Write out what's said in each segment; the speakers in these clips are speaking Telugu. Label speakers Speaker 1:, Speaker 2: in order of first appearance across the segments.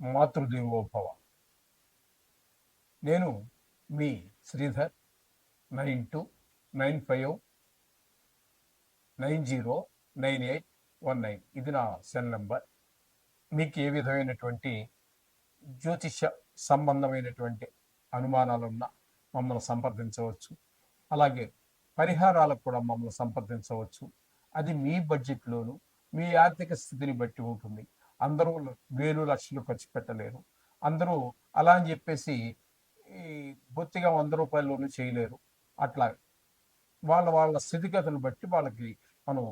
Speaker 1: మాతృదేవోభవ. నేను మీ Sridhar nine two nine five nine zero nine eight one nine. ఇది నా సెల్ నెంబర్. మీకు ఏ విధమైనటువంటి జ్యోతిష సంబంధమైనటువంటి అనుమానాలున్నా మమ్మల్ని సంప్రదించవచ్చు. అలాగే పరిహారాలకు కూడా మమ్మల్ని సంప్రదించవచ్చు. అది మీ బడ్జెట్లోను మీ ఆర్థిక స్థితిని బట్టి ఉంటుంది. అందరూ వేలు లక్షలు ఖర్చు పెట్టలేరు. అందరూ అలా అని చెప్పేసి ఈ బొత్తిగా వంద రూపాయల్లోనూ చేయలేరు. అట్లా వాళ్ళ వాళ్ళ స్థితిగతులను బట్టి వాళ్ళకి మనం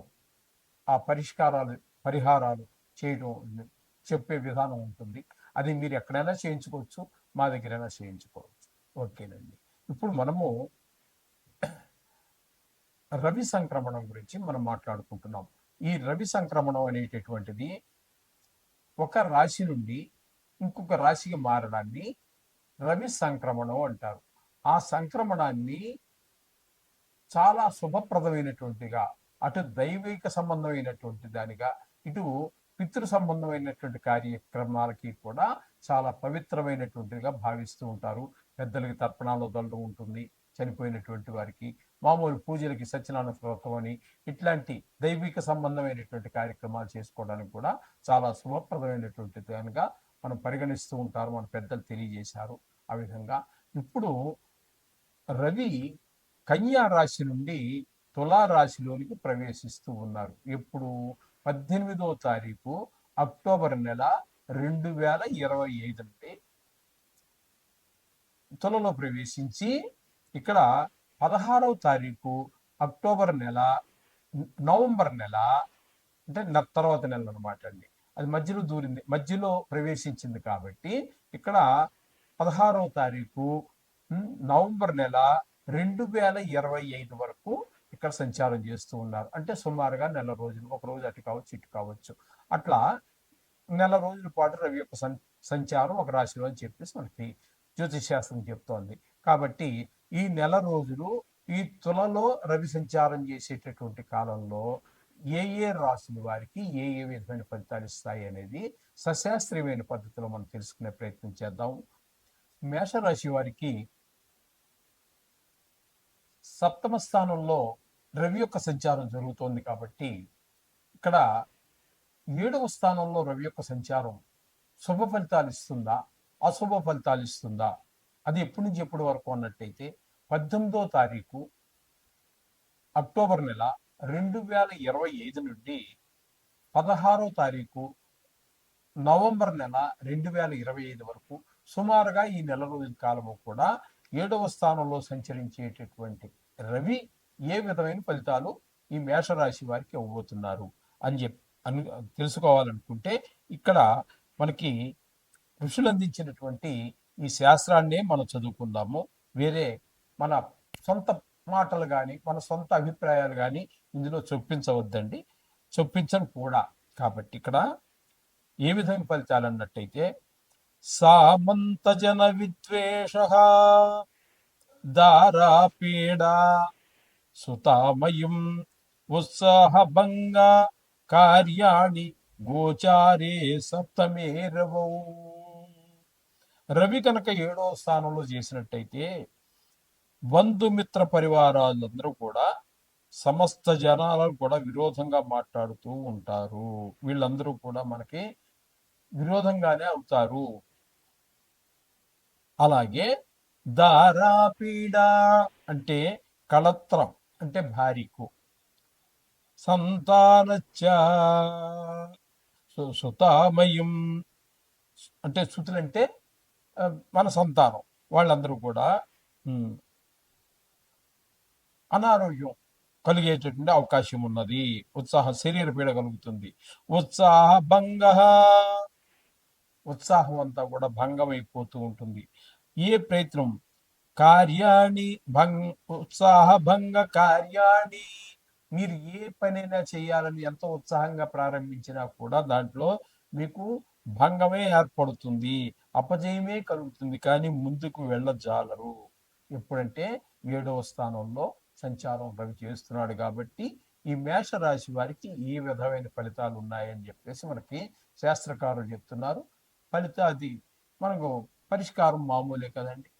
Speaker 1: ఆ పరిష్కారాలు పరిహారాలు చేయడం చెప్పే విధానం ఉంటుంది. అది మీరు ఎక్కడైనా చేయించుకోవచ్చు మా దగ్గరైనా చేయించుకోవచ్చు. ఓకేనండి. ఇప్పుడు మనము రవి సంక్రమణం గురించి మనం మాట్లాడుకుంటున్నాం. ఈ రవి సంక్రమణం అనేటటువంటిది ఒక రాశి నుండి ఇంకొక రాశికి మారడాన్ని రవి సంక్రమణం అంటారు. ఆ సంక్రమణాన్ని చాలా శుభప్రదమైనటువంటిగా అటు దైవిక సంబంధమైనటువంటి దానిగా ఇటు పితృ సంబంధమైనటువంటి కార్యక్రమాలకి కూడా చాలా పవిత్రమైనటువంటిగా భావిస్తూ ఉంటారు. పెద్దలకి తర్పణాలు దొరడం ఉంటుంది. చనిపోయినటువంటి వారికి మామూలు పూజలకి సత్యనారాయణ వ్రతం అని ఇట్లాంటి దైవిక సంబంధమైనటువంటి కార్యక్రమాలు చేసుకోవడానికి కూడా చాలా శుభప్రదమైనటువంటి దానిగా మనం పరిగణిస్తూ ఉంటారు మన పెద్దలు తెలియజేశారు. ఆ విధంగా ఇప్పుడు రవి కన్యా రాశి నుండి తులా రాశిలోనికి ప్రవేశిస్తూ ఉన్నారు. ఇప్పుడు పద్దెనిమిదో తారీఖు అక్టోబర్ నెల రెండు వేల ఇరవై ఐదు నుండి తులలో ప్రవేశించి ఇక్కడ పదహారవ తారీఖు అక్టోబర్ నెల నవంబర్ నెల అంటే తర్వాత నెల అనమాట అండి. అది మధ్యలో దూరింది మధ్యలో ప్రవేశించింది కాబట్టి ఇక్కడ పదహారవ తారీఖు నవంబర్ నెల రెండు వేల ఇరవై ఐదు వరకు ఇక్కడ సంచారం చేస్తూ ఉన్నారు. అంటే సుమారుగా నెల రోజులు ఒక రోజు అటు కావచ్చు ఇటు కావచ్చు. అట్లా నెల రోజుల పాటు రవి యొక్క సం సంచారం ఒక రాశిలో అని చెప్పేసి మనకి జ్యోతిషశాస్త్రం చెప్తోంది. కాబట్టి ఈ నెల రోజులు ఈ తులలో రవి సంచారం చేసేటటువంటి కాలంలో ఏ ఏ రాశుల వారికి ఏ ఏ విధమైన ఫలితాలు ఇస్తాయి అనేది సశాస్త్రీయమైన పద్ధతిలో మనం తెలుసుకునే ప్రయత్నం చేద్దాం. మేషరాశి వారికి సప్తమ స్థానంలో రవి యొక్క సంచారం జరుగుతోంది కాబట్టి ఇక్కడ ఏడవ స్థానంలో రవి యొక్క సంచారం శుభ ఫలితాలు ఇస్తుందా? అశుభ ఫలితాలు ఇస్తుందా? అది ఎప్పటి నుంచి ఎప్పటి వరకు అన్నట్టయితే పద్దెనిమిదో తారీఖు అక్టోబర్ నెల రెండు వేల ఇరవై ఐదు నుండి పదహారో తారీఖు నవంబర్ నెల రెండు వేల ఇరవై ఐదు వరకు సుమారుగా ఈ నెల రోజుల కాలము కూడా ఏడవ స్థానంలో సంచరించేటటువంటి రవి ఏ విధమైన ఫలితాలు ఈ మేషరాశి వారికి ఇవ్వబోతున్నారు అని చెప్పి అని తెలుసుకోవాలనుకుంటే ఇక్కడ మనకి ఋషులు అందించినటువంటి ఈ శాస్త్రాన్నే మనం చదువుకుందాము. వేరే మన సొంత మాటలు కానీ మన సొంత అభిప్రాయాలు కానీ ఇందులో చొప్పించవద్దండి. చొప్పించను కూడా. కాబట్టి ఇక్కడ ఏ విధమైన ఫలితాలు అన్నట్టయితే సామంత జన విద్వేష దారాపీడా సుతామయం ఉత్సాహభంగ కార్యాణి గోచారే సప్తమే రవి కనుక ఏడవ స్థానంలో చేసినట్టయితే బంధుమిత్ర పరివారాలందరూ కూడా సమస్త జనాలకు కూడా విరోధంగా మాట్లాడుతూ ఉంటారు. వీళ్ళందరూ కూడా మనకి విరోధంగానే అవుతారు. అలాగే దారాపీడ అంటే కళత్రం అంటే భార్యకు సంతానచ్చ సుతామయం అంటే శృతులంటే మన సంతానం. వాళ్ళందరూ కూడా అనారోగ్యం కలిగేటటువంటి అవకాశం ఉన్నది. ఉత్సాహ శరీర పీడ కలుగుతుంది. ఉత్సాహ భంగ ఉత్సాహం అంతా కూడా భంగం అయిపోతూ ఉంటుంది. ఏ ప్రయత్నం? కార్యాణి భంగ్ ఉత్సాహ భంగ కార్యాణి. మీరు ఏ పనైనా చేయాలని ఎంతో ఉత్సాహంగా ప్రారంభించినా కూడా దాంట్లో మీకు భంగమే ఏర్పడుతుంది అపజయమే కలుగుతుంది కానీ ముందుకు వెళ్ళజాలరు. ఎప్పుడంటే ఏడవ స్థానంలో సంచారం రవి చేస్తున్నాడు కాబట్టి ఈ మేష రాశి వారికి ఈ విధమైన ఫలితాలు ఉన్నాయని చెప్పేసి మనకి శాస్త్రకారులు చెప్తున్నారు. ఫలితాది మనకు పరిష్కారం మామూలే కదండి.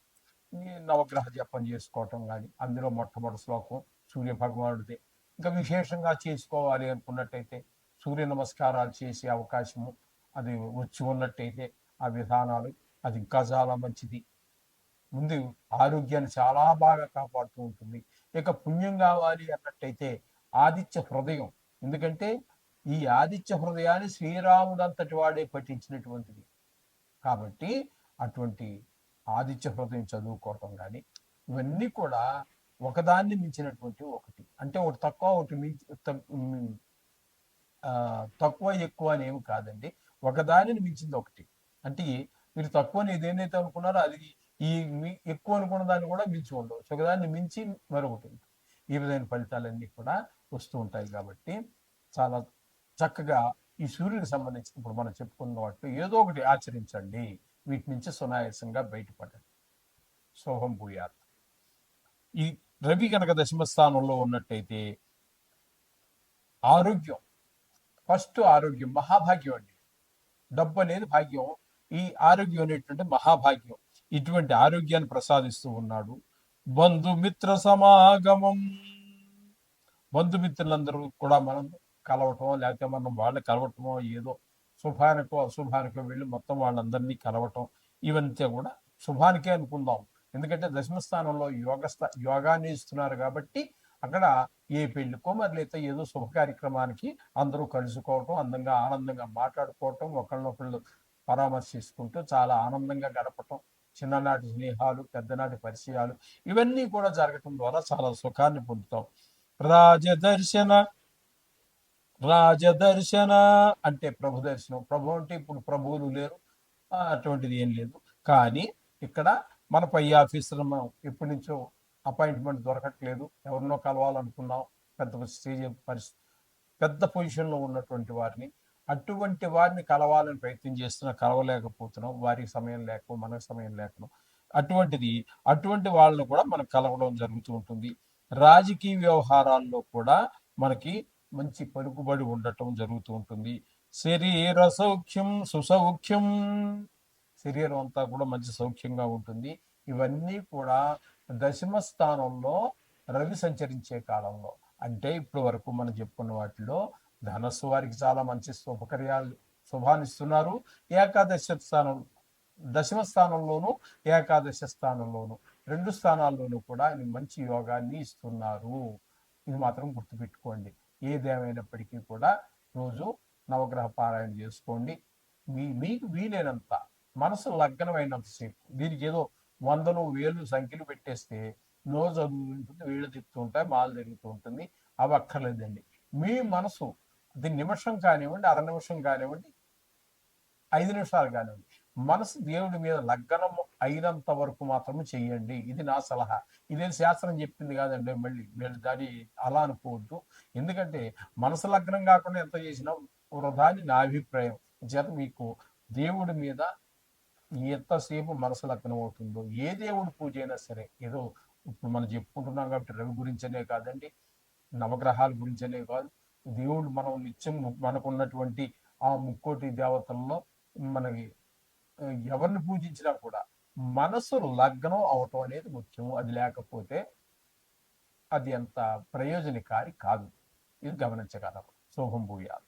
Speaker 1: నవగ్రహ జపం చేసుకోవటం కానీ అందులో మొట్టమొదటి శ్లోకం సూర్య భగవానుడిదే. ఇంకా విశేషంగా చేసుకోవాలి అనుకున్నట్టయితే సూర్య నమస్కారాలు చేసే అవకాశము అది వచ్చి ఉన్నట్టయితే ఆ విధానాలు అది ఇంకా చాలా మంచిది. ముందు ఆరోగ్యాన్ని చాలా బాగా కాపాడుతూ ఉంటుంది. ఇక పుణ్యం కావాలి అన్నట్టయితే ఆదిత్య హృదయం. ఎందుకంటే ఈ ఆదిత్య హృదయాన్ని శ్రీరాముడంతటి వాడే పఠించినటువంటిది. కాబట్టి అటువంటి ఆదిత్య హృదయం చదువుకోవటం కానీ ఇవన్నీ కూడా ఒకదాన్ని మించినటువంటి ఒకటి. అంటే ఒకటి తక్కువ ఒకటి మించి తక్కువ ఎక్కువ అని ఏమి కాదండి. ఒకదానిని మించింది ఒకటి. అంటే మీరు తక్కువ అని ఏదైతే అనుకున్నారో అది ఈ ఎక్కువ అనుకున్న దాన్ని కూడా మించి ఉండవచ్చు. ఒకదాన్ని మించి మరొకటి ఈ విధమైన ఫలితాలన్నీ కూడా వస్తూ ఉంటాయి కాబట్టి చాలా చక్కగా ఈ సూర్యుడికి సంబంధించినప్పుడు మనం చెప్పుకున్న వాటి ఏదో ఒకటి ఆచరించండి. వీటి నుంచి సునాయాసంగా బయటపడండి. శోభం భూయాత్. ఈ రవి కనుక దశమ స్థానంలో ఉన్నట్టయితే ఆరోగ్యం ఫస్ట్ ఆరోగ్యం మహాభాగ్యం అండి. డబ్బు అనేది భాగ్యం. ఈ ఆరోగ్యం అనేటువంటి మహాభాగ్యం. ఇటువంటి ఆరోగ్యాన్ని ప్రసాదిస్తూ ఉన్నాడు. బంధుమిత్ర సమాగమం. బంధుమిత్రులందరూ కూడా మనం కలవటం లేకపోతే మనం వాళ్ళని కలవటమో ఏదో శుభానికో అశుభానికో వెళ్ళి మొత్తం వాళ్ళందరినీ కలవటం ఇవంతా కూడా శుభానికే అనుకుందాం. ఎందుకంటే దశమ స్థానంలో యోగ స్థా యోగాన్ని ఇస్తున్నారు కాబట్టి అక్కడ ఏ పెళ్ళికో మరి ఏదో శుభ కార్యక్రమానికి అందరూ కలుసుకోవటం అందంగా ఆనందంగా మాట్లాడుకోవటం ఒకళ్ళనొకళ్ళు పరామర్శించుకుంటూ చాలా ఆనందంగా గడపటం చిన్ననాటి స్నేహాలు పెద్దనాటి పరిచయాలు ఇవన్నీ కూడా జరగటం ద్వారా చాలా సుఖాన్ని పొందుతాం. రాజదర్శన రాజదర్శన అంటే ప్రభు దర్శనం. ప్రభు అంటే ఇప్పుడు ప్రభువులు లేరు అటువంటిది ఏం లేదు. కానీ ఇక్కడ మన పై ఆఫీసర్ మనం ఎప్పటి నుంచో అపాయింట్మెంట్ దొరకట్లేదు. ఎవరినో కలవాలనుకున్నాం. పెద్ద స్టేజ్ పరిస్థితి పెద్ద పొజిషన్లో ఉన్నటువంటి వారిని అటువంటి వారిని కలవాలని ప్రయత్నం చేస్తున్నా కలవలేకపోతున్నాం. వారికి సమయం లేక మనకు సమయం లేకుండా అటువంటిది అటువంటి వాళ్ళని కూడా మనం కలవడం జరుగుతూ ఉంటుంది. రాజకీయ వ్యవహారాల్లో కూడా మనకి మంచి పలుకుబడి ఉండటం జరుగుతూ ఉంటుంది. శరీర సౌఖ్యం సుసౌఖ్యం శరీరం అంతా కూడా మంచి సౌఖ్యంగా ఉంటుంది. ఇవన్నీ కూడా దశమ స్థానంలో రవి సంచరించే కాలంలో. అంటే ఇప్పటి వరకు మనం చెప్పుకున్న వాటిలో ధనస్సు వారికి చాలా మంచి శుభకర్యాలు శుభాన్నిస్తున్నారు ఏకాదశ స్థానం దశమ స్థానంలోను ఏకాదశ స్థానంలోను రెండు స్థానాల్లోనూ కూడా ఆయన మంచి యోగాన్ని ఇస్తున్నారు. ఇది మాత్రం గుర్తుపెట్టుకోండి. ఏదేమైనప్పటికీ కూడా రోజు నవగ్రహ పారాయణ చేసుకోండి. మీ మీకు వీలైనంత మనసు లగ్నమైనంతసేపు దీనికి ఏదో వందలు వేలు సంఖ్యలు పెట్టేస్తే నో చదువు ఉంటుంది వేళ్ళు తిప్పుతూ ఉంటాయి మాలు తిరుగుతూ ఉంటుంది. అవి అక్కర్లేదండి మీ మనసు అది నిమిషం కానివ్వండి అర నిమిషం కానివ్వండి ఐదు నిమిషాలు కానివ్వండి మనసు దేవుడి మీద లగ్నం అయినంత వరకు మాత్రమే చెయ్యండి. ఇది నా సలహా. ఇదేం శాస్త్రం చెప్పింది కాదండి మళ్ళీ. మీరు దాన్ని అలా అనుకోవద్దు. ఎందుకంటే మనసు లగ్నం కాకుండా ఎంత చేసినా వృధా అని నా అభిప్రాయం. చేత మీకు దేవుడి మీద ఎంతసేపు మనసు లగ్నం అవుతుందో ఏ దేవుడు పూజ అయినా సరే ఏదో ఇప్పుడు మనం చెప్పుకుంటున్నాం కాబట్టి రవి గురించనే కాదండి నవగ్రహాల గురించనే కాదు. దేవుడు మనం నిత్యం మనకున్నటువంటి ఆ ముక్కోటి దేవతల్లో మనకి ఎవరిని పూజించినా కూడా మనసు లగ్నం అవటం అనేది ముఖ్యం. అది లేకపోతే అది అంత ప్రయోజనకారి కాదు. ఇది గమనించగలం. శోభం భూయాలు.